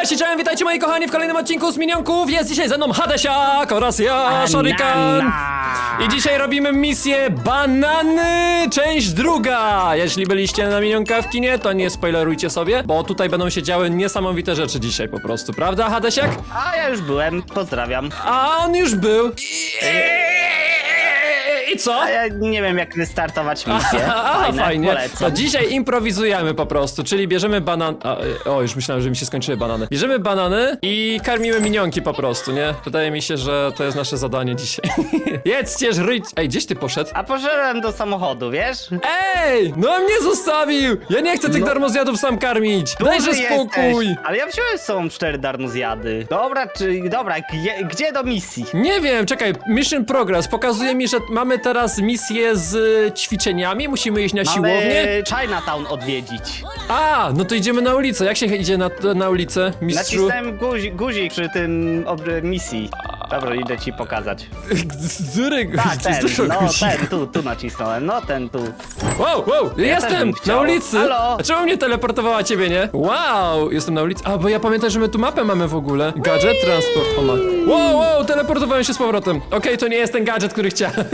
Cześć, cześć, witajcie moi kochani w kolejnym odcinku z Minionków. Jest dzisiaj ze mną Hadesiak oraz ja, Shuriken. I dzisiaj robimy misję Banany, część druga. Jeśli byliście na Minionka w kinie, to nie spoilerujcie sobie, bo tutaj będą się działy niesamowite rzeczy dzisiaj po prostu, prawda Hadesiak? A ja już byłem, pozdrawiam. A on już był. I, I co? A ja nie wiem jak wystartować misję. Aha, Fajne, fajnie. Polecam. To dzisiaj improwizujemy po prostu, czyli bierzemy banan... A, y, o, już myślałem, że mi się skończyły banany. Bierzemy banany i karmimy minionki po prostu, nie? Wydaje mi się, że to jest nasze zadanie dzisiaj. Jedzcie, żryć... Ej, gdzieś ty poszedł? A poszedłem do samochodu, wiesz? Ej, no mnie zostawił! Ja nie chcę tych No. darmozjadów sam karmić! Dajże Duży spokój! Jesteś. Ale ja wziąłem z sobą cztery darmozjady. Dobra, czy... Dobra, gdzie, gdzie do misji? Nie wiem, czekaj, Mission Progress pokazuje mi, że mamy teraz misję z ćwiczeniami, musimy iść na siłownię. Mamy Chinatown odwiedzić. A, no to idziemy na ulicę. Jak się idzie na, na ulicę, mistrzu? Nacisnąłem guzik, guzik przy tym ob- misji. Dobra, idę ci pokazać. Który Tak, ten, no ten, tu, tu nacisnąłem, no ten, tu. Wow, wow, też jestem bym na ulicy. Halo? A czemu mnie teleportowała ciebie, nie? Wow, jestem na ulicy. A, bo ja pamiętam, że my tu mapę mamy w ogóle. Gadżet, transport, o. Wow, wow, teleportowałem się z powrotem. Okej, to nie jest ten gadżet, który chciałem.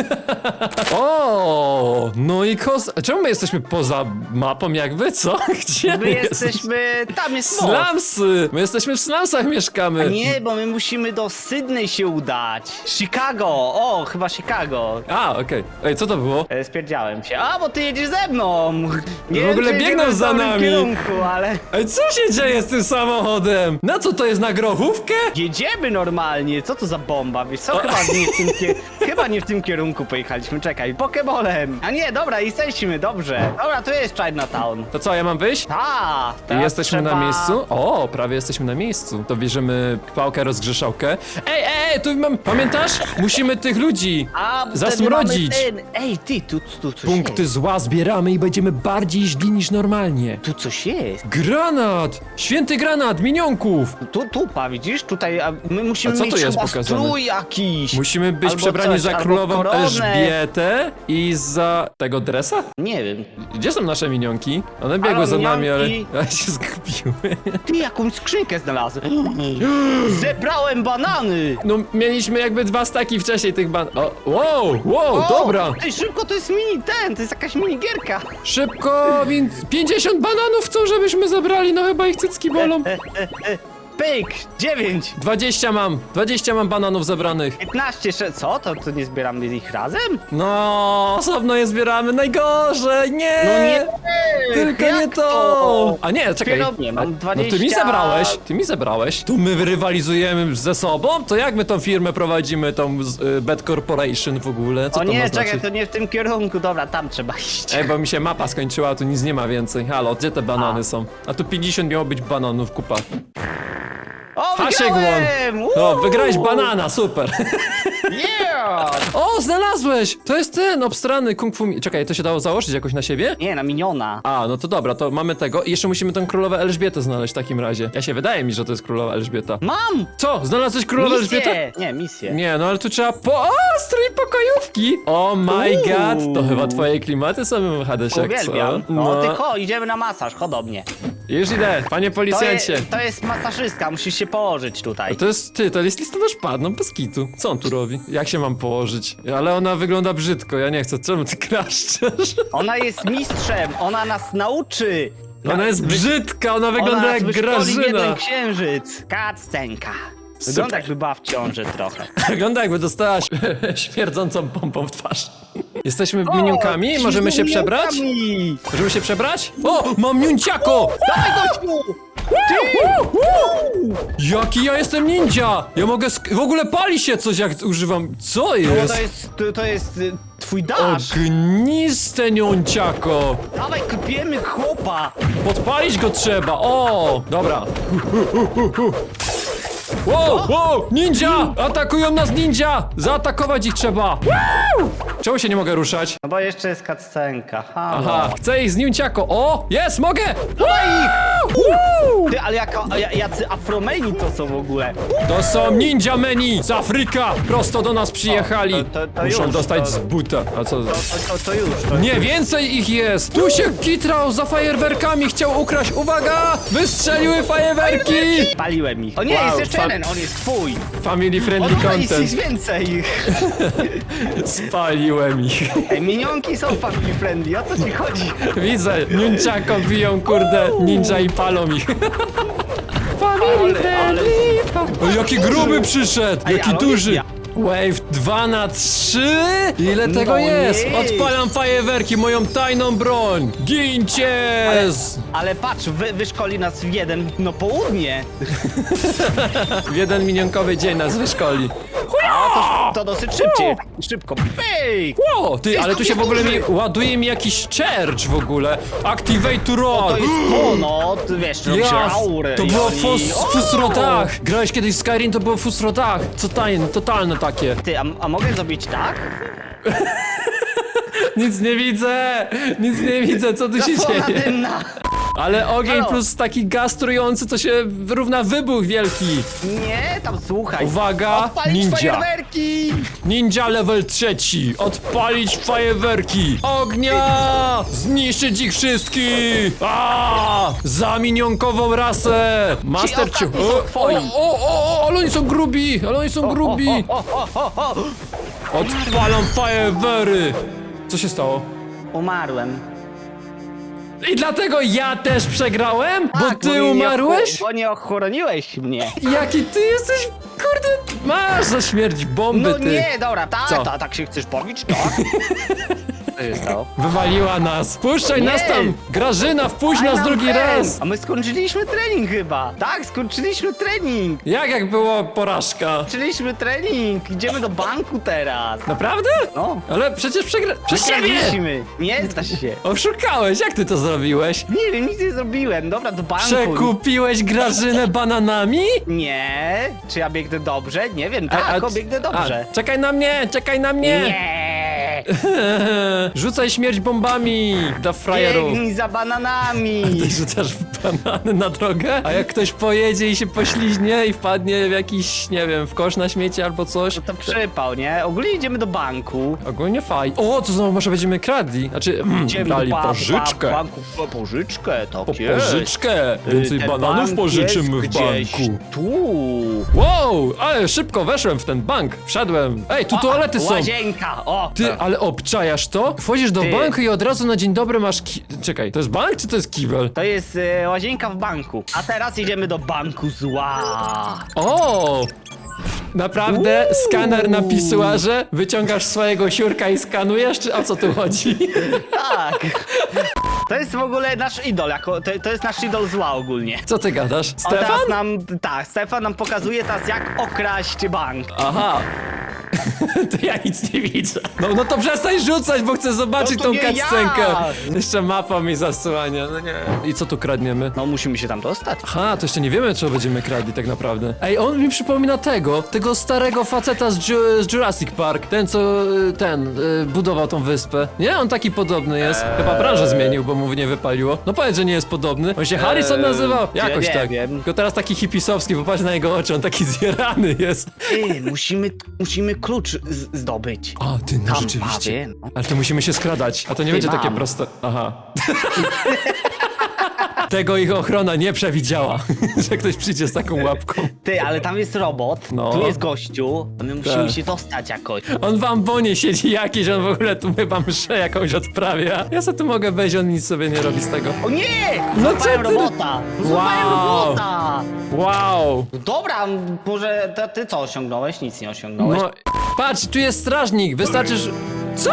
o, no i kos... Czemu my jesteśmy poza mapą jakby, co? Gdzie My jesteśmy? Tam jest most. Slumsy! My jesteśmy w slumsach mieszkamy. Nie, bo my musimy do Sydney się udać. Chicago! O, chyba Chicago. A, okej. Ej, co to było? E, Spierdziałem się. A, bo ty jedziesz ze mną! Nie w ogóle czy biegną w za dobrym nami. Kierunku, ale Ej, co się dzieje z tym samochodem? Na co to jest, na grochówkę? jedziemy normalnie. Co to za bomba? Wiesz co? Chyba nie w tym, kie... Chyba nie w tym kierunku pojechaliśmy. Czekaj, Pokebolem. A nie, dobra, jesteśmy, dobrze. Dobra, tu jest Chinatown. To co, ja mam wyjść? Ta, teraz jesteśmy trzeba... na miejscu? O, prawie jesteśmy na miejscu. To bierzemy pałkę rozgrzeszałkę. Ej, ej, ej, tu mam... Pamiętasz? Musimy tych ludzi A, bo zasmrodzić. mamy Ten... Ej, ty, tu, tu coś Punkty jest. zła zbieramy i będziemy bardziej źli niż normalnie. Tu coś jest. Granat! Święty granat, minionków! Tu, tu, pa, widzisz? Tutaj a my musimy A co mieć tu jest chyba pokazane? strój jakiś. Musimy być Albo przebrani coś, za albo królową koronę. Elżbietę i za tego dresa? Nie wiem. Gdzie są nasze minionki? One biegły za nami, ale minionki? ale się zgubiły. Ty jakąś skrzynkę znalazłem. Zebrałem banany. No, mieliśmy jakby dwa staki wcześniej tych ban... O, wow, wow, O, dobra. Ty szybko, to jest mini ten, to jest jakaś mini gierka. Szybko, więc 50 bananów chcą, żebyśmy zabrali, no chyba ich cycki bolą. Pyk, 9, 20 mam, 20 mam bananów zebranych. 15, sze- co? To, to nie zbieramy ich razem? No, osobno je zbieramy, najgorzej, nie! No nie, Tylko jak nie to! A nie, czekaj. Dopiero nie, mam No ty mi 20. zebrałeś, ty mi zebrałeś. Tu my rywalizujemy ze sobą? To jak my tą firmę prowadzimy, tą z- y, Bad Corporation w ogóle? Co O to nie, ma czekaj, znaczyć? to nie w tym kierunku, dobra, tam trzeba iść. Ej, bo mi się mapa skończyła, tu nic nie ma więcej. Halo, gdzie te banany są? A tu 50 miało być bananów, kupa. O, Hasiek wygrałem! won. No, Uuu! wygrałeś banana, super. Yeah! O, znalazłeś! To jest ten obstrany kung fu... mi- Czekaj, to się dało założyć jakoś na siebie? Nie, na miniona. A, no to dobra, to mamy tego i jeszcze musimy tą królowę Elżbietę znaleźć w takim razie. Ja się wydaje mi, że to jest królowa Elżbieta. Mam! Co? Znalazłeś królową Elżbietę? Misję! Nie, misję. Nie, no ale tu trzeba po... O, strój pokojówki! Oh my Uuu. god, to chyba twoje klimaty są, Hadesiak, co? Uwielbiam. No, ty cho, idziemy na masaż, chodź do mnie. Już idę, panie To, policjancie. je, to jest masażystka, musisz się położyć tutaj. To jest, ty, to jest listonosz padł, no bez kitu. Co on tu robi? Jak się mam położyć? Ale ona wygląda brzydko, ja nie chcę. Czemu ty klaszczesz? Ona jest mistrzem, ona nas nauczy. Ona jest brzydka, ona wygląda ona jak wyszkoli w jeden Grażyna. księżyc. Kaccenka. Wygląda jakby była w ciąży trochę. Wygląda jakby dostała ś- śmierdzącą pompą w twarz. Jesteśmy minionkami? Możemy się przebrać? minionkami. Możemy się przebrać? O, mam niunciako! Dawaj gościu! Jaki ja jestem ninja! Ja mogę sk- W ogóle pali się coś jak używam... Co No jest? to jest, to, to jest y, twój dasz. Ogniste niunciako! Dawaj, kopiemy chłopa. Podpalić go trzeba! O! Dobra. Wow, wow! Ninja! Atakują nas ninja! Zaatakować ich trzeba! Czemu się nie mogę ruszać? No bo jeszcze jest kaccenka. Aha, chcę ich z niunciako. O! Jest, mogę! Dawaj ich! Woo! Ty, ale jaka, a ja- jacy afromeni to są w ogóle? To są ninja meni z Afryka! Prosto do nas przyjechali. O, to- to- to Muszą już, dostać to- z buta. A co? To, to, to, już, to Nie, więcej ich jest! Tu się kitrał za fajerwerkami, chciał ukraść. Uwaga! Wystrzeliły fajerwerki! Paliłem ich. O nie, Wow, jest jeszcze jeden, on jest twój. Family friendly dobra, jest, jest content. więcej. Spaliłem ich. Ej, minionki są family friendly, o co ci chodzi? Widzę, ninjako biją, kurde, ninja i palą ich. Family friendly. O, jaki gruby przyszedł! Ej, Jaki ale on duży! jest- Wave 2 na 3? Ile tego No jest? nie. Odpalam fajerwerki, moją tajną broń! Gincie! Ale patrz, wy, wyszkoli nas w jeden, no południe. W jeden minionkowy dzień nas wyszkoli. To dosyć szybciej. Szybko. Pyk! O, ty, ale tu się w ogóle mi ładuje mi jakiś church w ogóle. Activate to rock! To jest to, no, ty wiesz, robi się aury. to było oni- fus, fusrodach! Grałeś kiedyś w Skyrim, to było fusrodach. Co tajne, totalne takie. Ty, a, a mogę zrobić tak? Nic nie widzę! Nic nie widzę, co tu się Zasłona dzieje. dymna. Ale ogień Halo. plus taki gaz trujący, to się równa wybuch wielki. Nie, tam słuchaj. Uwaga, Odpalić ninja. fajerwerki! Ninja level trzeci. Odpalić fajerwerki. Ognia! Zniszczyć ich wszystkich! A! Za minionkową rasę! Master ostatni Chief- są o, twoi. o, o, o, ale oni są grubi! Ale oni są grubi! Odpalam fajerwery! Co się stało? Umarłem. I dlatego ja też przegrałem? Bo Tak, ty nie umarłeś? Bo nie ochroniłeś mnie. Jaki ty jesteś, kurde, masz za śmierć bomby, No ty. nie, dobra, tak, Co? ta, tak się chcesz bawić, tak? Co się stało? Wywaliła nas. Puszczaj Nie. nas tam. Grażyna, wpuść nas nam drugi ten. raz. A my skończyliśmy trening chyba. Tak, skończyliśmy trening. Jak, jak było porażka? Skończyliśmy trening. Idziemy do banku teraz. Naprawdę? No. Ale przecież przegra... Przez ciebie! Nie znasz się. Oszukałeś, jak ty to zrobiłeś? Nie wiem, nic nie zrobiłem. Dobra, do banku. Przekupiłeś Grażynę bananami? Nie. Czy ja biegnę dobrze? Nie wiem, A- tak, a- biegnę dobrze. A, czekaj na mnie, czekaj na mnie! Nie. Rzucaj śmierć bombami dla frajerów. Biegnij za bananami. Ty rzucasz banany na drogę, a jak ktoś pojedzie i się pośliźnie i wpadnie w jakiś, nie wiem, w kosz na śmieci albo coś. To przypał, nie? Ogólnie idziemy do banku. Ogólnie faj. O, to znowu może będziemy kradli. Znaczy, mm, Idziemy brali do ba- pożyczkę. Ba- banku, po pożyczkę, tak Po jest. pożyczkę. Y, Więcej ten bananów bank pożyczymy w jest gdzieś banku. Tu. Wow, ale szybko weszłem w ten bank. Wszedłem. Ej, tu toalety są. Łazienka, o! Ty, ale obczajasz to? Wchodzisz do Ty. banku i od razu na dzień dobry masz ki... Czekaj, to jest bank czy to jest kibel? To jest e, łazienka w banku. A teraz idziemy do banku zła. O! Naprawdę? Skaner na pisuarze? Wyciągasz swojego siurka i skanujesz, czy o co tu chodzi? Tak. To jest w ogóle nasz idol, jako, to, to jest nasz idol zła ogólnie. Co ty gadasz? On Stefan? teraz nam, tak, Stefan nam pokazuje teraz jak okraść bank. Aha. to ja nic nie widzę. No, no to przestań rzucać, bo chcę zobaczyć No to tą nie cutscenkę. ja. Jeszcze mapa mi zasłania, no nie. I co tu kradniemy? No musimy się tam dostać. Aha, to jeszcze nie wiemy, czego będziemy kradli tak naprawdę. Ej, on mi przypomina tego, tego starego faceta z, Ju- z Jurassic Park. Ten, co, y, ten, y, budował tą wyspę. Nie? On taki podobny jest. Chyba branżę zmienił, bo mu nie wypaliło. No powiedz, że nie jest podobny. On się Harrison Eee, nazywał? Jakoś nie tak. wiem. Tylko teraz taki hipisowski, popatrz na jego oczy, on taki zjerany jest. Ty, musimy, musimy klucz z- zdobyć. A, ty, no Tam rzeczywiście. pawie, no. Ale to musimy się skradać, a to nie będzie takie proste. Aha. Tego ich ochrona nie przewidziała, że ktoś przyjdzie z taką łapką. Ty, ale tam jest robot, No. tu jest gościu, a my musimy Tak. się dostać jakoś. On w ambonie siedzi jakiś, on w ogóle tu chyba mszę jakąś odprawia. Ja sobie tu mogę wejść, on nic sobie nie robi z tego. O nie! No Złapałem co ty- robota! Złapałem Wow. robota! Wow! No Dobra, może to, ty co osiągnąłeś? Nic nie osiągnąłeś. No, patrz, tu jest strażnik, wystarczy, że... Co?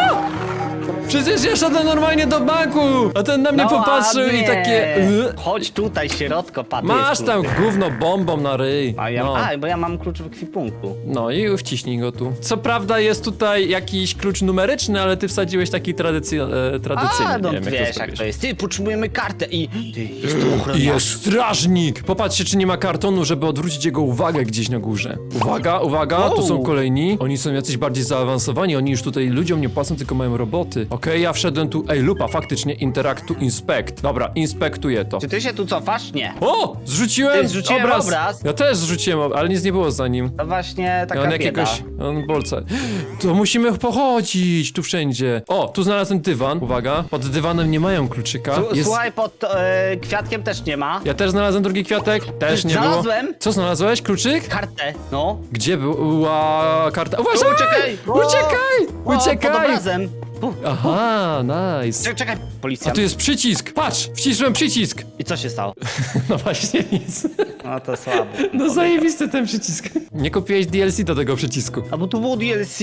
Przecież ja szedłem normalnie do banku, a ten na mnie No, popatrzył i ładnie. takie... y, Chodź tutaj, sierotko, patrz. Masz tam gówno bombą na ryj. A, ja, No. a, bo ja mam klucz w ekwipunku. No i wciśnij go tu. Co prawda jest tutaj jakiś klucz numeryczny, ale ty wsadziłeś taki tradycji, e, tradycyjny. A, no nie wiem, wiesz to jak zrobiłeś. to jest. Ty, potrzebujemy kartę i... Ty, jest tu ochroniarz. jest strażnik! Popatrzcie, czy nie ma kartonu, żeby odwrócić jego uwagę gdzieś na górze. Uwaga, uwaga, tu są Wow. kolejni. Oni są jacyś bardziej zaawansowani, oni już tutaj ludziom nie płacą, tylko mają roboty. O Okej, ja wszedłem tu. Ej, lupa, faktycznie, interact to inspect. Dobra, inspektuję to. Czy ty się tu cofasz? Nie. O! Zrzuciłem, Ty, zrzuciłem obraz. obraz. Ja też zrzuciłem, ob- ale nic nie było za nim. To właśnie taka on bieda. jakiegoś. On bolce. To musimy pochodzić tu wszędzie. O, tu znalazłem dywan. Uwaga, pod dywanem nie mają kluczyka. Su- Jest... Słuchaj, pod e, kwiatkiem też nie ma. Ja też znalazłem drugi kwiatek. Też nie Znalazłem. było. Co znalazłeś? Kluczyk? Kartę, no. Gdzie była karta? Uważaj! uciekaj! O! Uciekaj! O, pod Uciekaj! obrazem. Aha, nice. czekaj, czekaj, A policja. tu jest przycisk. Patrz, wcisłem przycisk. I co się stało? No właśnie nic. No to słabo. No zajebisty ten przycisk. Nie kupiłeś DLC do tego przycisku. A bo tu było DLC?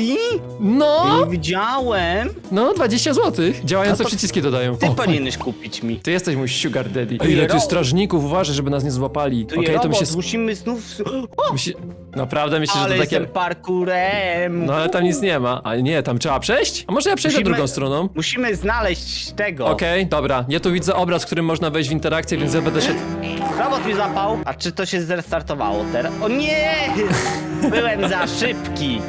No! Nie widziałem. No, 20 zł. Działające A to przyciski dodają. Ty O, powinieneś kupić mi. Ty jesteś mój sugar daddy. Ej, ile tu jest strażników, uważaj, żeby nas nie złapali. Tu Okej, jest to mi się... musimy znów... O, Mi się... Naprawdę myślę, że ale to takie... jestem parkurem. No ale tam nic nie ma. A nie, tam trzeba przejść? A może ja przejdę drugą stroną? Musimy znaleźć tego. Okej, dobra. Ja tu widzę obraz, w którym można wejść w interakcję, więc ja będę szedł... Robot mi zapał. A czy to się zrestartowało teraz? O nie! Byłem za szybki.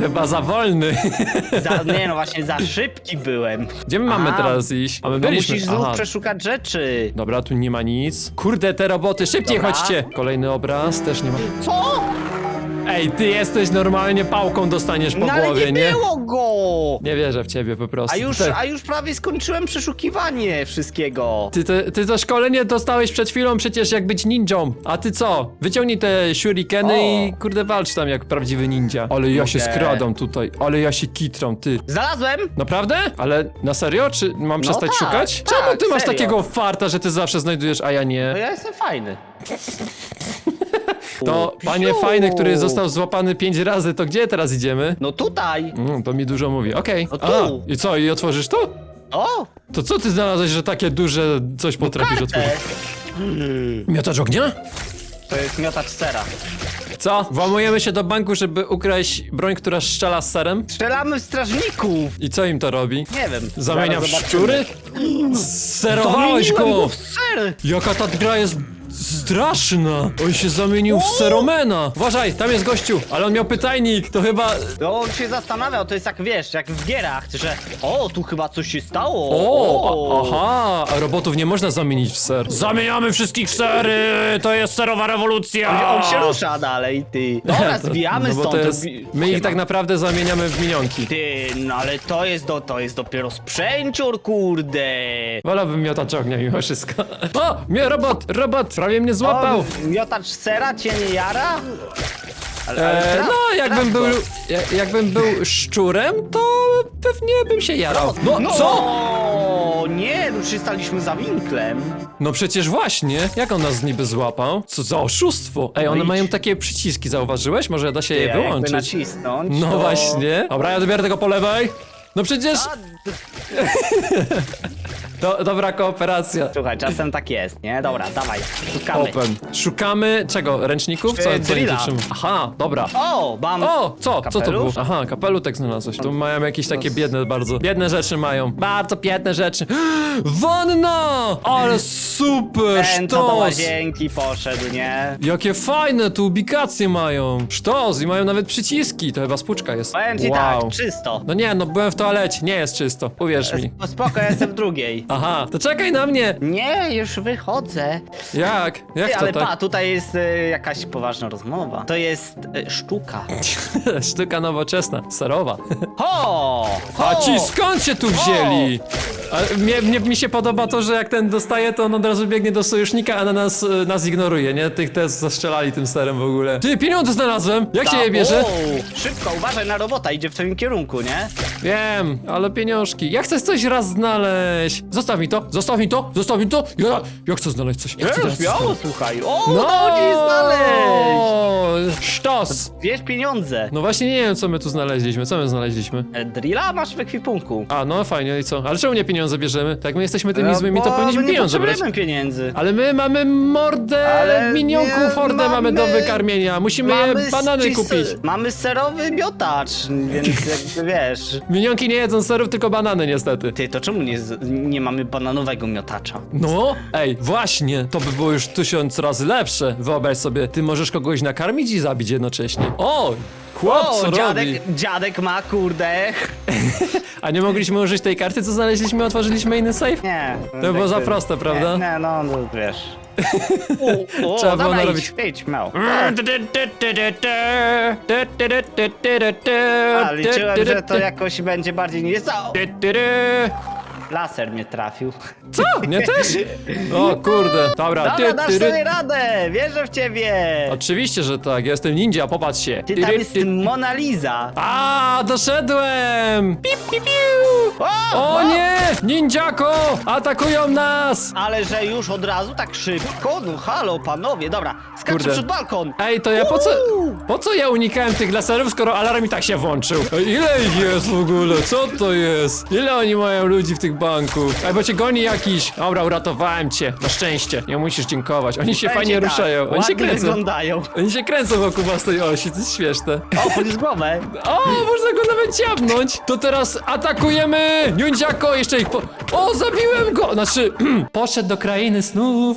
Chyba za wolny. Za, nie no, właśnie za szybki byłem. Gdzie my mamy A, teraz iść? A my No byliśmy... musisz znów Aha. przeszukać rzeczy. Dobra, tu nie ma nic. Kurde, te roboty, szybciej Dobra. chodźcie! Kolejny obraz, też nie ma. Co? Ej, ty jesteś normalnie pałką dostaniesz po No ale głowie, nie nie? było go! Nie wierzę w ciebie po prostu. A już, a już prawie skończyłem przeszukiwanie wszystkiego. Ty, ty, ty to szkolenie dostałeś przed chwilą przecież jak być ninją. A ty co? Wyciągnij te shurikeny O. i kurde walcz tam jak prawdziwy ninja. Ale ja się Mogę. skradam tutaj, ale ja się kitram, ty. Znalazłem! Naprawdę? Ale na serio? Czy mam przestać tak, szukać? tak, Czemu ty masz serio. takiego farta, że ty zawsze znajdujesz, a ja No nie? ja jestem fajny. To panie psiu. fajny, który został złapany pięć razy, to gdzie teraz idziemy? No tutaj. Mm, to mi dużo mówi, okej. No A. I co, i otworzysz to? O! To co ty znalazłeś, że takie duże coś potrafisz Kartę. otworzyć? Miotacz ognia? To jest miotacz sera. Co? Włamujemy się do banku, żeby ukraść broń, która strzela z serem? Strzelamy w strażników! I co im to robi? Nie wiem. Zamienia w Zaraz szczury? Serowałeś Zamieniłem go! go w ser! Jaka ta gra jest straszna! On się zamienił w seromena! Uważaj, tam jest gościu, ale on miał pytajnik, to chyba... No on się zastanawiał, to jest jak wiesz, jak w gierach, że o, tu chyba coś się stało. O, a, aha, a robotów nie można zamienić w ser. Zamieniamy wszystkich w sery! To jest serowa rewolucja! On się rusza dalej, ty. Dobra, zbijamy no bo stąd. to jest, robi- My ich tak naprawdę zamieniamy w minionki. Ty, no ale to jest, do, to jest dopiero sprzęcior, kurde. Wolałbym miotacz ognia mimo wszystko. O! Mnie robot! Robot! Prawie mnie złapał! O, miotacz sera cię nie jara? Ale, ale E, traf- no, jakbym traf był, go. jak, jakbym był szczurem, to pewnie bym się jarał. No, no, co? Nie, no przystaliśmy za winklem. No przecież właśnie. Jak on nas niby złapał? Co za oszustwo. Ej, one idź. mają takie przyciski, zauważyłeś? Może da się je a jakby wyłączyć? nacisnąć, No to... właśnie. Dobra, ja dobiorę tego po lewej. No przecież... A, d- Do, dobra kooperacja. Słuchaj, czasem tak jest, nie? Dobra, dawaj, szukamy. Open. Szukamy czego? Ręczników? Co, co oni tu Drilla. trzymają? Aha, dobra. O, mam... O, co? Co to było? Kapelusz? Aha, kapelutek znalazłeś. Tu mają jakieś takie biedne bardzo. Biedne rzeczy mają. Bardzo biedne rzeczy. Wanna! Ale super! Ten, co do Sztos! łazienki poszedł, nie? Jakie fajne tu ubikacje mają. Sztos i mają nawet przyciski. To chyba spłuczka jest. Powiem ci wow. tak, czysto. No nie, no byłem w toalecie. Nie jest czysto. Uwierz mi. Sp- Spoko, ja jestem w drugiej. Aha, to czekaj na mnie. Nie, już wychodzę. Jak? Jak Ty, to ale tak? pa, tutaj jest e, jakaś poważna rozmowa. To jest e, sztuka. Sztuka nowoczesna, serowa. Ho! ho! A ci skąd się tu wzięli? A mnie, mnie, mi się podoba to, że jak ten dostaje, to on od razu biegnie do sojusznika, a na nas, e, nas ignoruje, nie? Tych też zastrzelali tym serem w ogóle. Ty, pieniądze znalazłem! Jak się Ta- je bierze? o, Szybko, uważaj na robota, idzie w twoim kierunku, nie? Wiem, ale pieniążki. Ja chcę coś raz znaleźć. Zostaw mi to, zostaw mi to, zostaw mi to. Ja, ja chcę znaleźć coś. Ja chcę Już teraz coś miało, znaleźć. słuchaj. O, no! udało ci znaleźć! Sztos! Wiesz pieniądze. No właśnie nie wiem, co my tu znaleźliśmy. Co my znaleźliśmy? E, Drilla masz w ekwipunku. A, no fajnie, i co? Ale czemu nie pieniądze bierzemy? Tak, my jesteśmy tymi No, złymi, to powinniśmy my nie pieniądze brać. potrzebujemy pieniędzy. Ale my mamy mordę Ale minionków, nie hordę mamy, do mamy- wykarmienia. Musimy je banany czysto- kupić. Mamy serowy miotacz, więc jakby wiesz. Minionki nie jedzą serów, tylko banany niestety. Ty, to czemu nie, z- nie mamy bananowego miotacza? No, ej, właśnie, to by było już tysiąc razy lepsze. Wyobraź sobie, ty możesz kogoś nakarmić i zabić jednocześnie. O! Chłop, co robi? dziadek, dziadek ma, kurde. A nie mogliśmy użyć tej karty, co znaleźliśmy, otworzyliśmy inny safe? Nie. To było za proste, prawda? Nie, nie no, no wiesz. O, o, Trzeba było dobra, narobić- idź, idź. A, liczyłem, że to jakoś będzie bardziej nie? Laser mnie trafił. Co? Nie też? O kurde, dobra. Dobra, Ty, dasz ty, sobie radę, wierzę w ciebie. Oczywiście, że tak, ja jestem ninja, popatrz się. Ty tam jest Mona Lisa. A, doszedłem! Pip, pip, piu. O, O nie! Ninjako! Atakują nas! Ale że już od razu tak szybko? No halo, panowie, dobra, skaczę Kurde. przed balkon. Ej, to ja po co... Po co ja unikałem tych laserów, skoro alarm i tak się włączył? Ej, ile ich jest w ogóle? Co to jest? Ile oni mają ludzi w tych banku? Ej, bo cię goni jakiś. Dobra, uratowałem cię. Na szczęście. Nie musisz dziękować. Oni się Będzie fajnie tak, ruszają. Oni się ładnie kręcą. wyglądają. Oni się kręcą wokół własnej osi, to jest śmieszne. O, podniósł głowę. O, można go nawet ciapnąć. To teraz atakujemy! Niundziako, jeszcze ich po... O, zabiłem go! Znaczy, poszedł do krainy snów.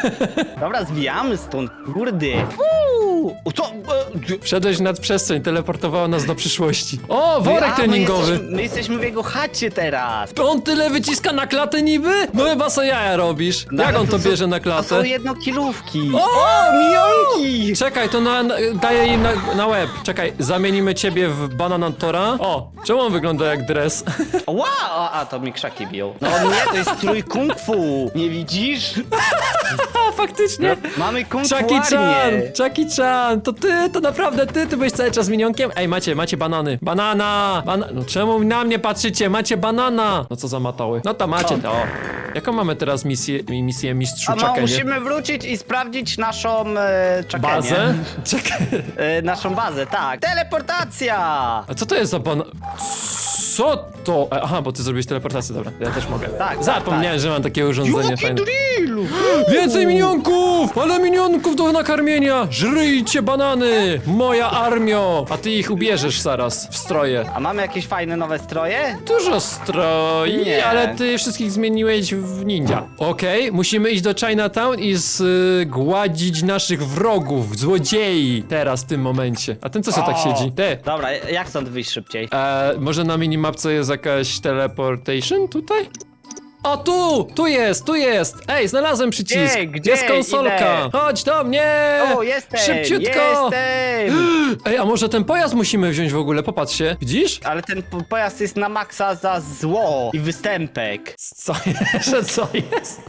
Dobra, zwijamy stąd, kurdy. Uuu, co? E, Wszedłeś nad przestrzeń, teleportowało nas do przyszłości. O, worek a, my treningowy. jesteśmy, my jesteśmy w jego chacie teraz. On tyle wyciska na klatę niby? No chyba co jaja robisz. No, Jak on to bierze na To klatę? są jednokilówki. O! mijonki! Czekaj, to na, na, daję im na, na łeb. Czekaj, zamienimy ciebie w bananatora. O, czemu on wygląda jak dres? Wow, a, a to mi krzaki biją. No nie, to jest trój kung fu. Nie widzisz? A, faktycznie. Mamy kung fu Jackie Chan, armię. To ty, to naprawdę ty, ty byłeś cały czas minionkiem? Ej, macie, macie banany. Banana! Bana no czemu na mnie patrzycie? Macie banana! No co za matały. No to macie to. Jaką mamy teraz misję, misję mistrzu A no, musimy wrócić i sprawdzić naszą e, czekanie. Bazę? Czekaj. E, naszą bazę, tak. Teleportacja! A co to jest za bana... Co to? E, Aha, bo ty zrobiłeś teleportację, dobra. Ja też mogę. Tak, Zapomniałem, że mam takie urządzenie Jaki fajne. drill! Więcej minionków! Ale minionków do nakarmienia! Żryjcie banany! Moja armio! A ty ich ubierzesz zaraz w stroje. A mamy jakieś fajne nowe stroje? Dużo stroi, Nie. ale ty wszystkich zmieniłeś w ninja. Okej, musimy iść do Chinatown i zgładzić naszych wrogów, złodziei. Teraz, w tym momencie. A ten co sobie tak O! siedzi? Ty. Dobra, jak stąd wyjść szybciej? E, może na minimapce jest jakaś teleportation tutaj? O, tu! Tu jest, tu jest! Ej, znalazłem przycisk! Gdzie? Gdzie? Jest konsolka! Idę. Chodź do mnie! O, jestem! Szybciutko! Jestem! Ej, a może ten pojazd musimy wziąć w ogóle? Popatrzcie. Widzisz? Ale ten po- pojazd jest na maksa za zło i występek. Co jeszcze co jest?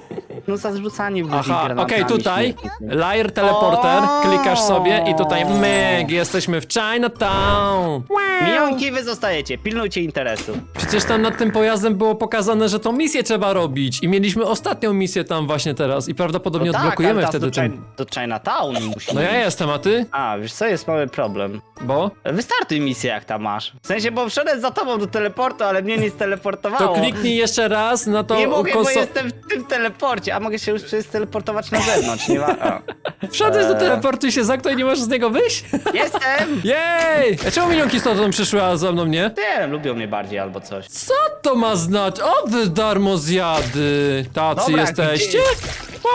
No za zrzucanie ludzi Aha, granatami okej, tutaj śmietnikiem. Liar Teleporter, O! klikasz sobie i tutaj myk, jesteśmy w Chinatown. Mijonki wy zostajecie, pilnujcie interesu. Przecież tam nad tym pojazdem było pokazane, że tą misję trzeba robić i mieliśmy ostatnią misję tam właśnie teraz i prawdopodobnie No tak, odblokujemy ale wtedy do, ten... Chi- do Chinatown musimy. No ja jestem, a ty? A, wiesz co, jest mały problem. Bo? Wystartuj misję jak tam masz. W sensie, bo wszedłem za tobą do teleportu, ale mnie nie steleportowało. To kliknij jeszcze raz na to Nie mogę, bo konso- jestem w tym teleporcie, a mogę się już teleportować na zewnątrz, nie ma... A. Wszedłeś do Eee. teleportu i się zamknął i nie możesz z niego wyjść? Jestem! Jej! A czemu minionki stąd przyszły, a za mną nie? Nie wiem, lubią mnie bardziej albo coś. Co to ma znaczyć? O wy darmozjady! Tacy Dobra, jesteście?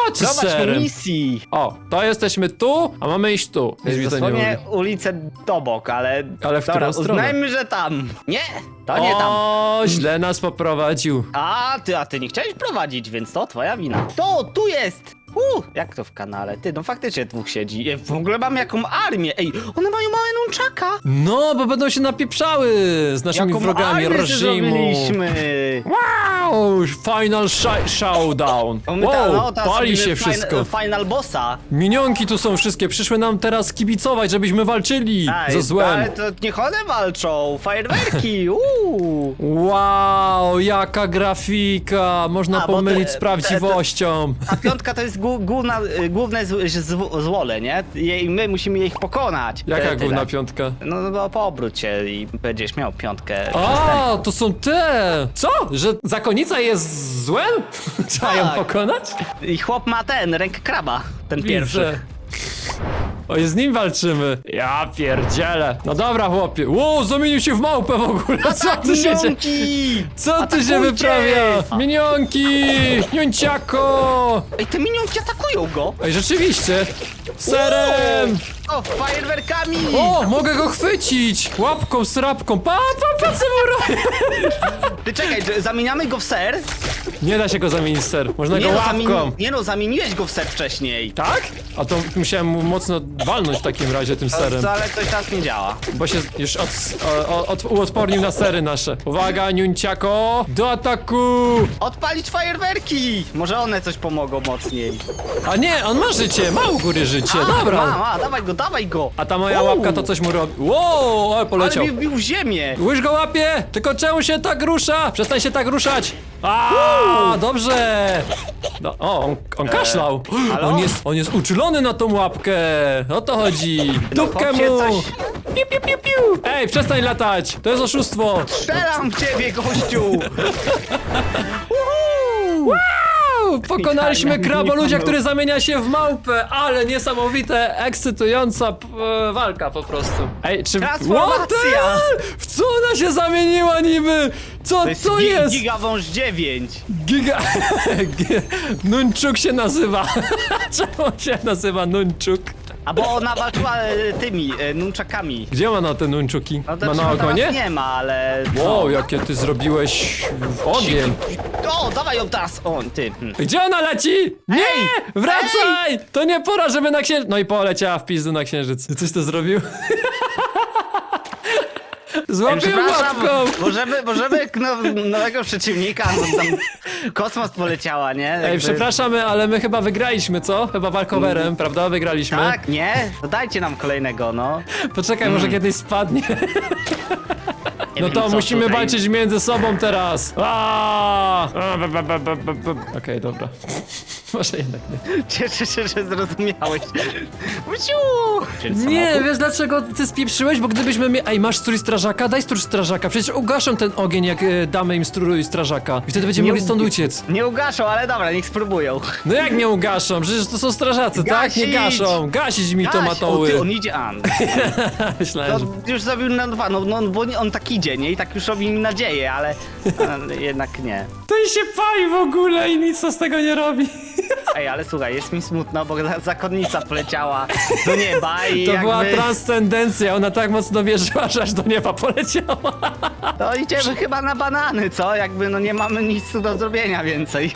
Patrz Zobacz do serem. misji! O, to jesteśmy tu, a mamy iść tu. Nic mi to nie Dosłownie mówi. ulicę dobok, ale... Ale w którą Dobra, stronę? uznajmy, że tam. Nie, to nie tam. O, źle nas poprowadził. A, ty, a ty nie chciałeś prowadzić, więc to twoja wina. To, tu jest! Uh, jak to w kanale? Ty, no faktycznie dwóch siedzi. E, W ogóle mam jaką armię. Ej, one mają małe nunczaka. No, bo będą się napieprzały z naszymi Jaką wrogami armię reżimu. zrobiliśmy. Wow, final sh- showdown. O, my ta- Wow, no, teraz pali robimy się fin- wszystko. Final bossa. Minionki tu są wszystkie, przyszły nam teraz kibicować, żebyśmy walczyli ze złem. Ale to niech one walczą. Fajerwerki, uuu. Wow, jaka grafika! Można A, bo pomylić te- z prawdziwością. A piątka to jest główna, y, główne z, z, złole, nie? I my musimy ich pokonać. Jaka Tyle. główna piątka? No, no poobróć się i będziesz miał piątkę. A, to są te! Co? Że zakonnica jest złem? Trzeba ją Tak. pokonać? I chłop ma ten, rękę kraba, ten pierwszy. Widzę. O, i z nim walczymy. Ja pierdzielę. No dobra, chłopie. Ło, zamienił się w małpę w ogóle. Co tu się dzieje? Minionki! Co tu się Atakujcie! wyprawia? Minionki! Niunciako! Ej, te minionki atakują go! Ej, rzeczywiście! Serem! Go fajerwerkami! O, mogę go chwycić! Łapką, srapką. Pa, pa, pa, co mu robię? Ty czekaj, zamieniamy go w ser? Nie da się go zamienić w ser. Można go no, łapką. zamieni- nie no, zamieniłeś go w ser wcześniej. Tak? A to musiałem mu mocno walnąć w takim razie tym serem. Ale i teraz nie działa. Bo się już od, o, od, uodpornił na sery nasze. Uwaga, niunciako! Do ataku! Odpalić fajerwerki! Może one coś pomogą mocniej. A nie, on ma życie, ma u góry życie, dobra. Ma, ma, dawaj go, dawaj go! A ta moja Uuu, łapka to coś mu robi. Wow, ale Ale poleciał. mi wbił w ziemię! Łyż go łapie! Tylko czemu się tak rusza? Przestań się tak ruszać! A, dobrze! No, o, on, on kaszlał. E, halo? On jest, on jest uczulony na tą łapkę. O to chodzi. Dupkę chłopcie, mu! coś- Piu, piu, piu, piu. Ej, przestań latać! To jest oszustwo! Strzelam w ciebie, gościu! Wow! Pokonaliśmy kraboludzia, który zamienia się w małpę, ale niesamowite, ekscytująca p- e, walka po prostu. Ej, czy... Transformacja! What the hell? W co ona się zamieniła niby? Co To jest, to gi- jest? Gigawąż 9. Giga... Gi- Nunczuk się nazywa. Czemu się nazywa Nunczuk? A bo ona walczyła e, tymi e, nunczakami. Gdzie ma na te Nunczuki? No to ma na ogonie? nie ma, ale... Wow, jakie ty zrobiłeś ogień. O, dawaj ją teraz! O, ty. hm. Gdzie ona leci? Nie! Wracaj! To nie pora, żeby na księżyc... No i poleciała w pizdu na księżyc. Coś to zrobił? Złapię Przepraszam, łapką! możemy, możemy no, nowego przeciwnika, no tam kosmos poleciała, nie? Ej, Jakby- przepraszamy, ale my chyba wygraliśmy, co? Chyba walkowerem, prawda? Wygraliśmy. Tak, nie? To dajcie nam kolejnego, no. Poczekaj, może kiedyś spadnie. Nie No wiem, to musimy tutaj. walczyć między sobą teraz. Okej, dobra. Może jednak nie. Cieszę się, że zrozumiałeś. Uciu! Nie, wiesz dlaczego ty spieprzyłeś? Bo gdybyśmy mieli... Ej, masz strój strażaka? Daj strój strażaka. Przecież ugaszą ten ogień, jak e, damy im strój strażaka. I wtedy będziemy Nie mogli stąd u- uciec. Nie ugaszą, ale dobra, niech spróbują. No jak nie ugaszą? Przecież to są strażacy, tak? Nie Gasić! gaszą. Gasić mi to Gaś, o, matoły. ty, on idzie, a, Myślałem, że... no, już zrobił na dwa, no, no bo nie- on tak idzie, nie? I tak już robi mi nadzieję, ale, ale jednak nie. To i się pali w ogóle i nic z tego nie robi. Ej, ale słuchaj, jest mi smutno, bo zakonnica poleciała do nieba i To jakby... była transcendencja, ona tak mocno wierzyła, że aż do nieba poleciała. To idziemy chyba na banany, co? Jakby no nie mamy nic do zrobienia więcej.